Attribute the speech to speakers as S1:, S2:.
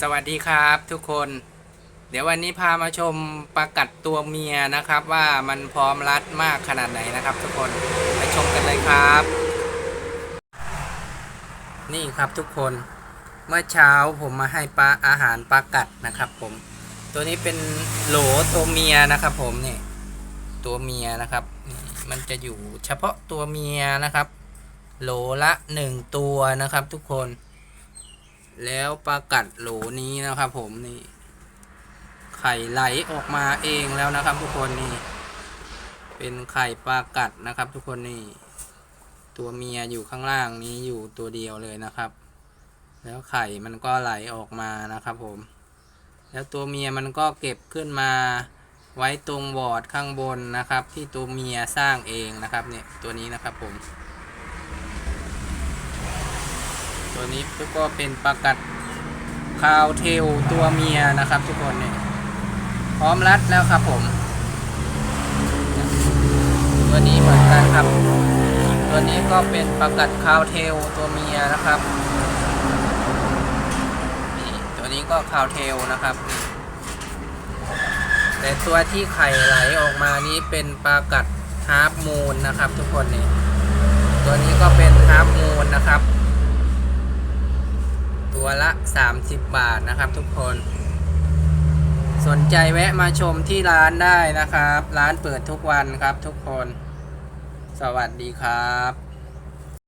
S1: สวัสดีครับทุกคน เดี๋ยววันนี้พามาชมปลากัดตัวเมียนะครับ ว่ามันพร้อมรัดมากขนาดไหนนะครับ ทุกคนไปชมกันเลยครับ นี่ครับทุกคนเมื่อเช้าผมมาให้ปลาอาหารปลากัดนะครับ ผม ตัวนี้เป็นโหลตัวเมียนะครับ ผมนี่ตัวเมียนะครับนี่มันจะอยู่เฉพาะตัวเมียนะครับ โหลละหนึ่งตัวนะครับ ทุกคน แล้วปลากัดโหลนี้นะครับ ผมนี่ ไข่ไหลออกมาเองแล้วนะครับ ทุกคนนี่ เป็นไข่ปลากัดนะครับ ทุกคนนี่ ตัวเมียอยู่ข้างล่างนี้อยู่ตัวเดียวเลยนะครับ แล้วไข่มันก็ไหลออกมานะครับ ผม แล้วตัวเมียมันก็เก็บขึ้นมาไว้ตรงบอร์ดข้างบนนะครับ ที่ตัวเมียสร้างเองนะครับเนี่ยตัวนี้นะครับผม ตัวนี้ก็เป็นปลากัดคาวเทลตัวเมียนะครับ ทุกคนเนี่ยพร้อมรัดแล้วครับผม ตัวนี้เหมือนกันครับ ตัวนี้ก็เป็นปลากัดคาวเทลตัวเมียนะครับนี่ตัวนี้ก็คาวเทลนะครับแต่ตัวที่ไข่ไหลออกมานี้เป็นปลากัดฮาร์ปมูนนะครับ ทุกคนนี่ตัวนี้ก็เป็นฮาร์ปมูนนะครับ ตัวละ 30 บาทนะครับทุกคน สนใจแวะมาชมที่ร้านได้นะครับ ร้านเปิดทุกวันครับทุกคน สวัสดีครับ